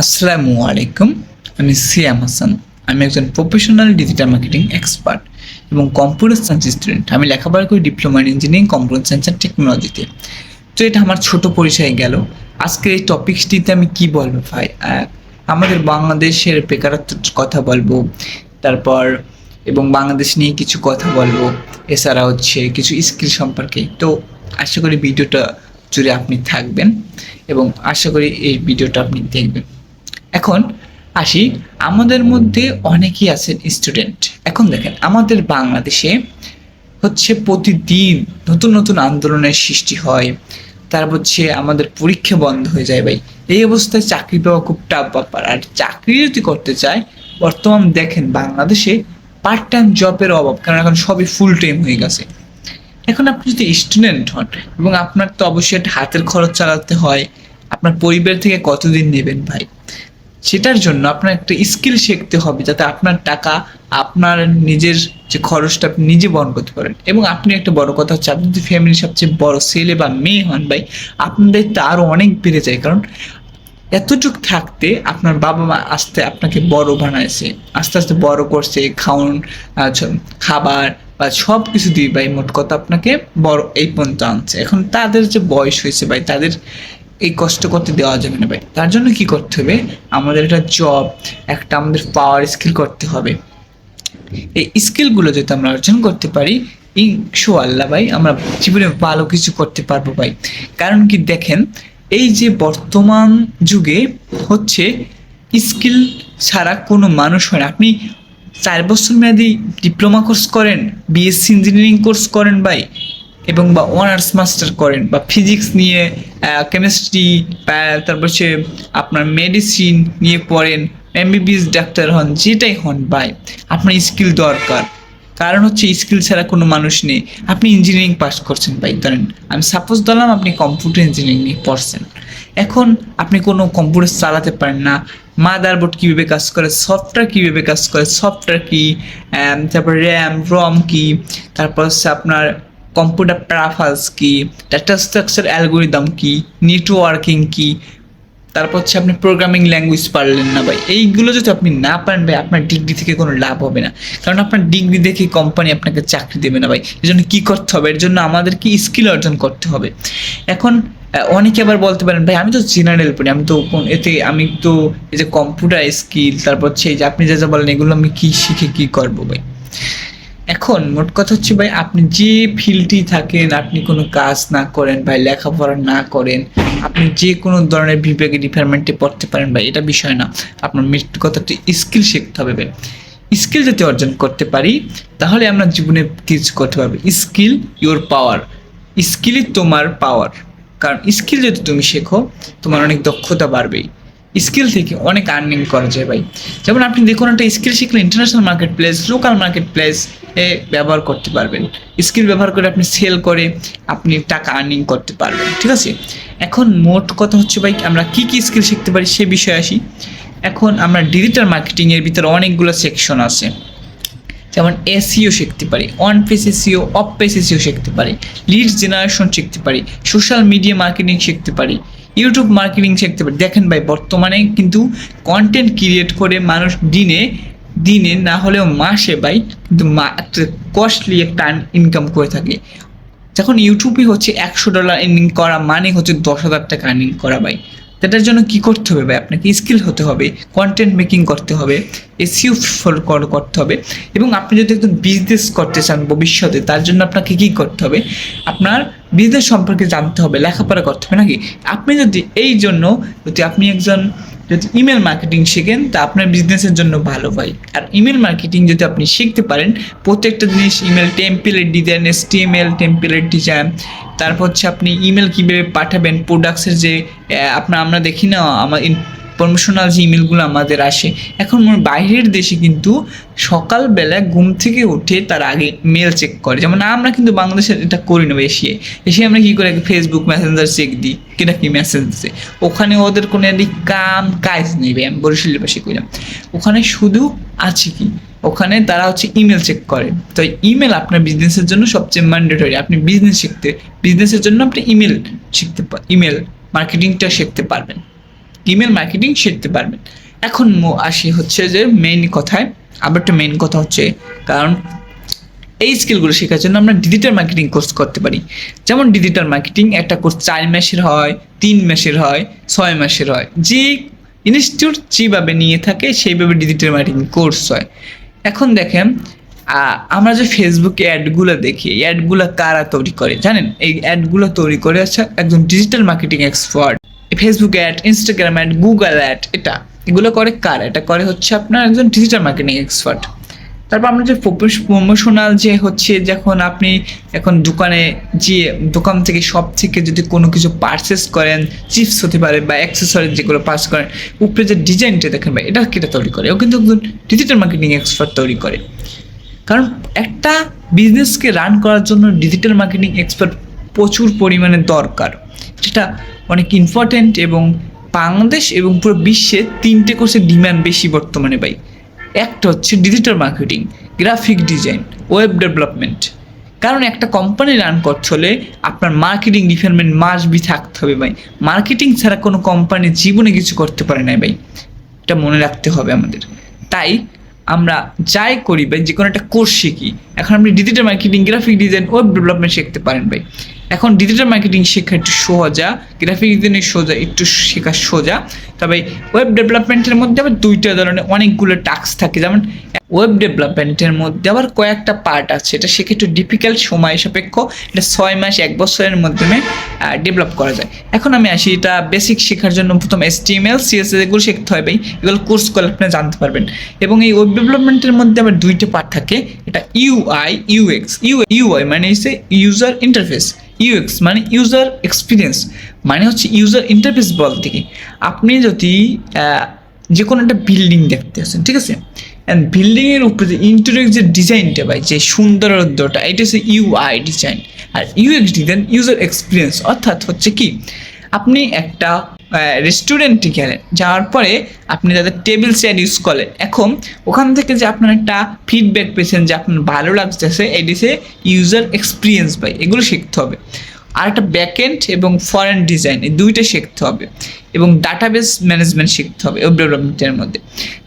আসসালামু আলাইকুম। আমি সিয়াম হাসান। আমি একজন প্রফেশনাল ডিজিটাল মার্কেটিং এক্সপার্ট এবং কম্পিউটার সায়েন্স স্টুডেন্ট আমি লেখাপড়া করি diploma in engineering computer science and টেকনোলজিতে তো এটা আমার ছোট পরিচয় গেল। আজকের এই টপিকসটিতে আমি কি বলব ভাই? আমাদের বাংলাদেশের বেকারত্বের কথা বলব। তারপর এবং বাংলাদেশ নিয়ে কিছু কথা বলব। এছাড়া হচ্ছে কিছু স্কিল সম্পর্কে। তো আশা করি ভিডিওটা জুড়ে আপনি থাকবেন এবং আশা করি এই ভিডিওটা আপনি দেখবেন। এখন আসি, আমাদের মধ্যে অনেকেই আছেন স্টুডেন্ট এখন দেখেন, আমাদের বাংলাদেশে হচ্ছে প্রতিদিন নতুন নতুন আন্দোলনের সৃষ্টি হয়, তারপর হচ্ছে আমাদের পরীক্ষা বন্ধ হয়ে যায় ভাই। এই অবস্থায় চাকরি পাওয়া খুব টাফ ব্যাপার। আর চাকরি যদি করতে চায়, বর্তমান দেখেন বাংলাদেশে পার্ট টাইম জবের অভাব, কারণ এখন সবই ফুল টাইম হয়ে গেছে। এখন আপনি যদি স্টুডেন্ট হন, এবং আপনার তো অবশ্যই হাতের খরচ চালাতে হয়, আপনার পরিবার থেকে কতদিন নেবেন ভাই? সেটার জন্য আপনার একটা স্কিল শিখতে হবে যাতে আপনার টাকা আপনার নিজের যে খরচটা আপনি নিজে বহন করতে পারেন। এবং আপনি একটা বড় কথা হচ্ছে আপনি যদি ফ্যামিলির সবচেয়ে বড় ছেলে বা মেয়ে হন ভাই আপনার দায়িত্ব আরও অনেক বেড়ে যায়। কারণ এতটুক থাকতে আপনার বাবা মা আস্তে আপনাকে বড় বানাইছে আস্তে আস্তে বড় করছে আহ, খাবার বা সব কিছু দিয়ে ভাই মোট কথা আপনাকে বড় এই পর্যন্ত আনছে। এখন তাদের যে বয়স হয়েছে ভাই তাদের এই কষ্ট করতে দেওয়া যাবে না ভাই। তার জন্য কি করতে হবে? আমাদের একটা জব একটা আমাদের পাওয়ার স্কিল করতে হবে। এই স্কিলগুলো যদি আমরা অর্জন করতে পারি, ইনশাআল্লাহ ভাই, আমরা জীবনে ভালো কিছু করতে পারব ভাই। কারণ কি দেখেন, এই যে বর্তমান যুগে হচ্ছে স্কিল ছাড়া কোনো মানুষ হয় না। আপনি চার বছর মেয়াদি ডিপ্লোমা কোর্স করেন বিএসসি ইঞ্জিনিয়ারিং কোর্স করেন ভাই এবং বা অনার্স মাস্টার করেন বা ফিজিক্স নিয়ে কেমিস্ট্রি তারপর হচ্ছে আপনার মেডিসিন নিয়ে পড়েন এমবিবিএস ডাক্তার হন, যেটাই হন ভাই, আপনার স্কিল দরকার। কারণ হচ্ছে স্কিল ছাড়া কোনো মানুষ নেই। আপনি ইঞ্জিনিয়ারিং পাস করছেন ভাই, ধরেন, আমি সাপোজ ধরলাম আপনি কম্পিউটার ইঞ্জিনিয়ারিং নিয়ে পড়ছেন। এখন আপনি কোনো কম্পিউটার চালাতে পারেন না মাদারবোর্ড কীভাবে কাজ করে সফটওয়্যার কীভাবে কাজ করে সফটওয়্যার কী তারপর র্যাম রম কী, তারপর হচ্ছে আপনার কম্পিউটার প্যারাফালস কি ডাটা স্ট্রাকচার অ্যালগোরিদম কি নেটওয়ার্কিং কি, তারপর হচ্ছে আপনি প্রোগ্রামিং ল্যাঙ্গুয়েজ পারলেন না ভাই, এইগুলো যদি আপনি না পারেন ভাই, আপনার ডিগ্রি থেকে কোনো লাভ হবে না। কারণ আপনার ডিগ্রি দেখে কোম্পানি আপনাকে চাকরি দেবে না ভাই এর জন্য কী করতে হবে? এর জন্য আমাদের কি স্কিল অর্জন করতে হবে। এখন অনেকে আবার বলতে পারেন, ভাই, আমি তো জেনারেল পড়ি, আমি তো এতে আমি তো এই যে কম্পিউটার স্কিল তারপর হচ্ছে এই যে আপনি যা যা বলেন, এগুলো আমি কী শিখে কী করব ভাই? এখন মোট কথা হচ্ছে ভাই, আপনি যে ফিল্ডটি থাকেন, আপনি কোনো কাজ না করেন ভাই, লেখাপড়া না করেন, আপনি যে কোনো ধরনের বিভাগে ডিপার্টমেন্টে পড়তে পারেন ভাই, এটা বিষয় না। আপনার মৃত্যু কথা স্কিল শিখতে হবে ভাই। স্কিল যদি অর্জন করতে পারি, তাহলে আমরা জীবনে কিছু করতে পারবে। স্কিল ইওর পাওয়ার স্কিলই তোমার পাওয়ার কারণ স্কিল যদি তুমি শেখো, তোমার অনেক দক্ষতা বাড়বেই। স্কিল থেকে অনেক আর্নিং করা যায় ভাই। যেমন আপনি দেখুন একটা স্কিল শিখলে international market place local market place এ ব্যবহার করতে পারবেন। স্কিল ব্যবহার করে আপনি সেল করে আপনি টাকা আর্নিং করতে পারবেন, ঠিক আছে? এখন মোট কথা হচ্ছে ভাই, আমরা কি কি স্কিল শিখতে পারি সে বিষয়ে আসি। এখন আমরা ডিজিটাল মার্কেটিংয়ের ভিতরে অনেকগুলো সেকশন আছে। যেমন এসিও শিখতে পারি on page SEO off page SEO শিখতে পারি লিড জেনারেশন শিখতে পারি সোশ্যাল মিডিয়া মার্কেটিং শিখতে পারি ইউটিউব মার্কেটিং শিখতে পারি। দেখেন ভাই, বর্তমানে কিন্তু কন্টেন্ট ক্রিয়েট করে মানুষ দিনে দিনে না হলেও মাসে ভাই, কিন্তু কস্টলি একটা ইনকাম করে থাকে। যখন ইউটিউবে হচ্ছে একশো ডলার আর্নিং করা মানে হচ্ছে দশ হাজার টাকা আর্নিং করা ভাই। সেটার জন্য কি করতে হবে আপনাকে স্কিল হতে হবে কন্টেন্ট মেকিং করতে হবে এসিও করতে হবে এবং আপনি যদি একজন বিজনেস করতে চান ভবিষ্যতে, তার জন্য আপনাকে কি করতে হবে? আপনার বিজনেস সম্পর্কে জানতে হবে, লেখাপড়া করতে হবে নাকি? আপনি যদি এই জন্য, যদি আপনি একজন যদি ইমেল মার্কেটিং শেখেন, তা আপনার বিজনেসের জন্য ভালো হয়। আর ইমেল মার্কেটিং যদি আপনি শিখতে পারেন, প্রত্যেকটা জিনিস email template design HTML template design তারপর হচ্ছে আপনি ইমেল কীভাবে পাঠাবেন প্রোডাক্টসের যে আপনার, আমরা দেখি না, আমার প্রমোশনাল যে ইমেলগুলো আমাদের আসে, এখন হয় বাইরের দেশে কিন্তু সকালবেলা ঘুম থেকে উঠে তার আগে মেল চেক করে। যেমন আমরা কিন্তু বাংলাদেশে এটা করি না এশিয়ে এশিয়ে আমরা কী করে? ফেসবুক মেসেঞ্জার চেক দিই কেটা কি মেসেজ দিচ্ছে ওখানে ওদের কোনো এদিক কাম কাজ নেই আমি বরিশালের পাশে কইলাম। ওখানে শুধু আছে কি? ওখানে তারা হচ্ছে ইমেল চেক করে। তো ইমেল আপনার বিজনেসের জন্য সবচেয়ে ম্যান্ডেটরি আপনি বিজনেস শিখতে বিজনেসের জন্য আপনি ইমেল শিখতে ইমেল মার্কেটিংটা শিখতে পারবেন। ইমেল মার্কেটিং শিখতে পারবেন। এখন আসি হচ্ছে যে মেইন কথায়। আবার একটা মেইন কথা হচ্ছে, কারণ এই স্কিলগুলো শেখার জন্য আমরা ডিজিটাল মার্কেটিং কোর্স করতে পারি। যেমন ডিজিটাল মার্কেটিং একটা কোর্স চার মাসের হয়, তিন মাসের হয়, ছয় মাসের হয়। যে ইনস্টিটিউট যেভাবে নিয়ে থাকে, সেইভাবে ডিজিটাল মার্কেটিং কোর্স হয়। এখন দেখেন আমরা যে ফেসবুকে অ্যাডগুলো দেখি অ্যাডগুলো কারা তৈরি করে? জানেন? এই অ্যাডগুলো তৈরি করে আছে একজন digital marketing expert Facebook ad Instagram ad Google ad এটা। এগুলো করে কার? এটা করে হচ্ছে আপনার একজন ডিজিটাল মার্কেটিং এক্সপার্ট তারপর আমরা যে প্রমোশনাল যে হচ্ছে, যখন আপনি এখন দোকানে যে দোকান থেকে শপ থেকে যদি কোনো কিছু পারচেস করেন চিপস হতে পারে বা অ্যাক্সেসরি যেগুলো পাস করেন, উপরে যে ডিজাইনটা দেখেন ভাই, এটা কেটে তৈরি করে। ও কিন্তু একজন ডিজিটাল মার্কেটিং এক্সপার্ট তৈরি করে। কারণ একটা বিজনেসকে রান করার জন্য ডিজিটাল মার্কেটিং এক্সপার্ট প্রচুর পরিমাণে দরকার। যেটা অনেক ইম্পর্ট্যান্ট এবং বাংলাদেশ এবং পুরো বিশ্বে তিনটে কোর্সের ডিমান্ড বেশি বর্তমানে ভাই। একটা হচ্ছে digital marketing graphic design web development কারণ একটা কোম্পানি রান করতে হলে আপনার মার্কেটিং ডিপার্টমেন্ট মাস বি থাকতে হবে ভাই। মার্কেটিং ছাড়া কোনো কোম্পানি জীবনে কিছু করতে পারে না ভাই। এটা মনে রাখতে হবে আমাদের। তাই আমরা যাই করি ভাই যে কোনো একটা কোর্স শিখি। এখন আপনি digital marketing graphic design web development শিখতে পারেন ভাই। এখন ডিজিটাল মার্কেটিং শেখা একটু সোজা গ্রাফিক ডিজাইনের সোজা, একটু শেখা সোজা। তবে ওয়েব ডেভেলপমেন্টের মধ্যে আবার দুইটা ধরনের অনেকগুলো টাস্ক থাকে। যেমন ওয়েব ডেভেলপমেন্টের মধ্যে আবার কয়েকটা পার্ট আছে। এটা শেখা একটু ডিফিকাল্ট সময় সাপেক্ষ। এটা ছয় মাস, এক বছরের মাধ্যমে ডেভেলপ করা যায়। এখন আমি আসি, এটা বেসিক শেখার জন্য প্রথম H T M L CSS এগুলো শিখতে হবে। এগুলো কোর্স করলে আপনি জানতে পারবেন। এবং এই ওয়েব ডেভেলপমেন্টের মধ্যে আবার দুইটা পার্ট থাকে। এটা ইউআই ইউএক্স ইউ ইউআই মানে হচ্ছে ইউজার ইন্টারফেস ইউএক্স মানে ইউজার এক্সপিরিয়েন্স মানে হচ্ছে ইউজার ইন্টারফেস বলতে কি? আপনি যদি যে কোনো একটা বিল্ডিং দেখতে আসেন, ঠিক আছে? অ্যান্ড বিল্ডিংয়ের উপরে যে ইন্টারিয়র যে ডিজাইনটা ভাই, যে সৌন্দর্যটা এটা হচ্ছে ইউআই ডিজাইন আর ইউএক্স ডিজাইন ইউজার এক্সপিরিয়েন্স অর্থাৎ হচ্ছে কি, আপনি একটা রেস্টুরেন্টে গেলেন, যাওয়ার পরে আপনি তাদের টেবিল চেয়ার ইউজ করলেন। এখন ওখান থেকে যে আপনার একটা ফিডব্যাক পেয়েছেন যে আপনার ভালো লাগতেছে, এটি সে ইউজার এক্সপিরিয়েন্স ভাই, এগুলো শিখতে হবে। আর একটা ব্যাকএন্ড এবং ফরেন ডিজাইন এই দুইটা শিখতে হবে এবং ডাটাবেস ম্যানেজমেন্ট শিখতে হবে ওয়েব ডেভেলপমেন্টের মধ্যে।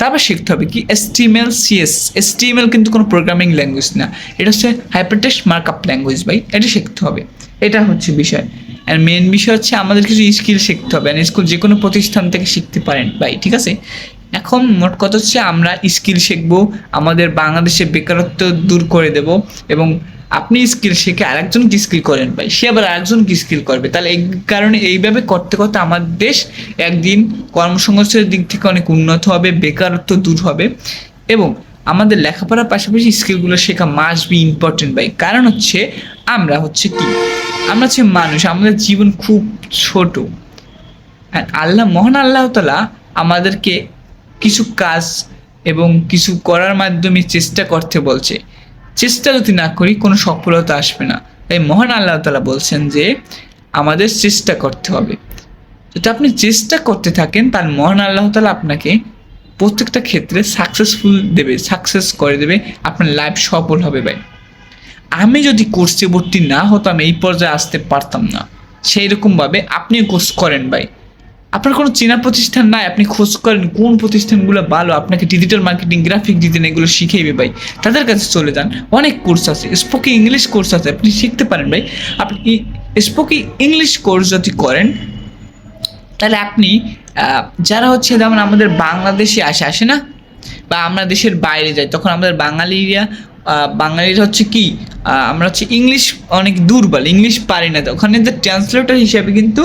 তারপর শিখতে হবে কি? এসটিএমএল সিএস এসটিএমএল কিন্তু কোনো প্রোগ্রামিং ল্যাঙ্গুয়েজ না। এটা হচ্ছে হাইপারটেক্সট মার্কআপ ল্যাঙ্গুয়েজ ভাই, এটা শিখতে হবে। এটা হচ্ছে বিষয়। আর মেন বিষয় হচ্ছে আমাদের কিছু স্কিল শিখতে হবে। আর স্কুল যে কোনো প্রতিষ্ঠান থেকে শিখতে পারেন ভাই, ঠিক আছে? এখন মোট কথা হচ্ছে আমরা স্কিল শিখব, আমাদের বাংলাদেশে বেকারত্ব দূর করে দেব এবং আপনি স্কিল শিখে আরেকজনকে স্কিল করেন ভাই। সে আবার আরেকজনকে স্কিল করবে। তাহলে এই কারণে এইভাবে করতে করতে আমার দেশ একদিন কর্মসংস্থানের দিক থেকে অনেক উন্নত হবে, বেকারত্ব দূর হবে এবং আমাদের লেখাপড়ার পাশাপাশি স্কিলগুলো শেখা মাস্ট বি ইম্পর্টেন্ট ভাই। কারণ হচ্ছে আমরা হচ্ছে কি? আমরা হচ্ছে মানুষ, আমাদের জীবন খুব ছোট। আল্লাহ, মহান আল্লাহ তালা আমাদেরকে কিছু কাজ এবং কিছু করার মাধ্যমে চেষ্টা করতে বলছে। চেষ্টা যদি না করি, কোনো সফলতা আসবে না। তাই মহান আল্লাহ তালা বলছেন যে, আমাদের চেষ্টা করতে হবে। যদি আপনি চেষ্টা করতে থাকেন তার মহান আল্লাহ তালা আপনাকে প্রত্যেকটা ক্ষেত্রে সাকসেসফুল দেবে সাকসেস করে দেবে। আপনার লাইফ সফল হবে ভাই। আমি যদি কোর্সে ভর্তি না হতাম, এই পর্যায়ে আসতে পারতাম না। সেই রকমভাবে আপনিও কোর্স করেন ভাই। আপনার কোনো চেনা প্রতিষ্ঠান নাই, আপনি খোঁজ করেন কোন প্রতিষ্ঠানগুলো ভালো, আপনাকে ডিজিটাল মার্কেটিং গ্রাফিক ডিজাইন এগুলো শিখাইবে ভাই। তাদের কাছে চলে যান। অনেক কোর্স আছে। স্পোকি ইংলিশ কোর্স আছে, আপনি শিখতে পারেন ভাই। আপনি স্পোকি ইংলিশ কোর্স যদি করেন, তাহলে আপনি যারা হচ্ছে যেমন আমাদের বাংলাদেশে আসে আসে না? বা আমরা দেশের বাইরে যাই, তখন আমাদের বাঙালিরা বাঙালিরা হচ্ছে কি? আমরা হচ্ছে ইংলিশ অনেক দুর্বল ইংলিশ পারি না। তো ওখানে যে ট্রান্সলেটর হিসেবে কিন্তু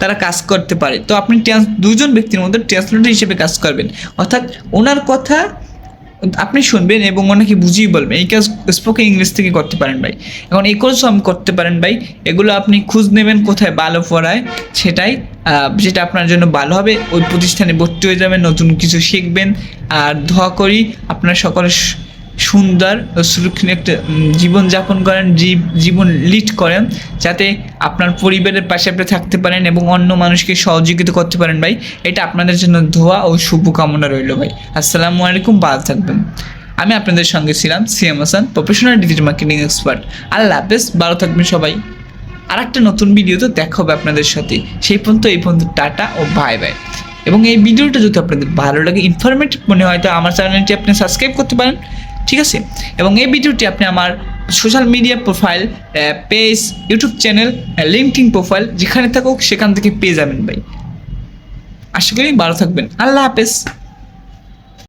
তারা কাজ করতে পারে। তো আপনি ট্রান্স দুজন ব্যক্তির মধ্যে ট্রান্সলেটর হিসেবে কাজ করবেন। অর্থাৎ ওনার কথা আপনি শুনবেন এবং ওনাকে বুঝিয়ে বলবেন। এই কাজ স্পোকে ইংলিশ থেকে করতে পারেন ভাই। এখন এই কোর্সও আপনি করতে পারেন ভাই। এগুলো আপনি খুঁজ নেবেন কোথায় ভালো পড়ায়। সেটাই যেটা আপনার জন্য ভালো হবে। ওই প্রতিষ্ঠানে ভর্তি হয়ে যাবেন, নতুন কিছু শিখবেন। আর দোয়া করি আপনার সকলে সুন্দর সুরক্ষিত একটা জীবনযাপন করেন জীবন লিড করেন, যাতে আপনার পরিবারের পাশে আপনি থাকতে পারেন এবং অন্য মানুষকে সহযোগিতা করতে পারেন ভাই। এটা আপনাদের জন্য ধোয়া ও শুভকামনা রইল ভাই। আসসালামু আলাইকুম ভালো থাকবেন। আমি আপনাদের সঙ্গে ছিলাম Siam Hasan professional digital marketing expert আল্লাহ হাফেজ, ভালো থাকবেন সবাই। আর একটা নতুন ভিডিওতে দেখা হবে আপনাদের সাথে। সেই পর্যন্ত, এই পর্যন্ত টাটা ও বাই বাই এবং এই ভিডিওটা যদি আপনাদের ভালো লাগে ইনফরমেটিভ মনে হয়, তো আমার চ্যানেলটি আপনি সাবস্ক্রাইব করতে পারেন। ঠিক আছে? এবং এই ভিডিওটি আপনি আমার social media profile page YouTube channel linking profile যেখানে থাকুক সেখান থেকে পেয়ে যাবেন ভাই। আশা করি ভালো থাকবেন। আল্লাহ হাফেজ।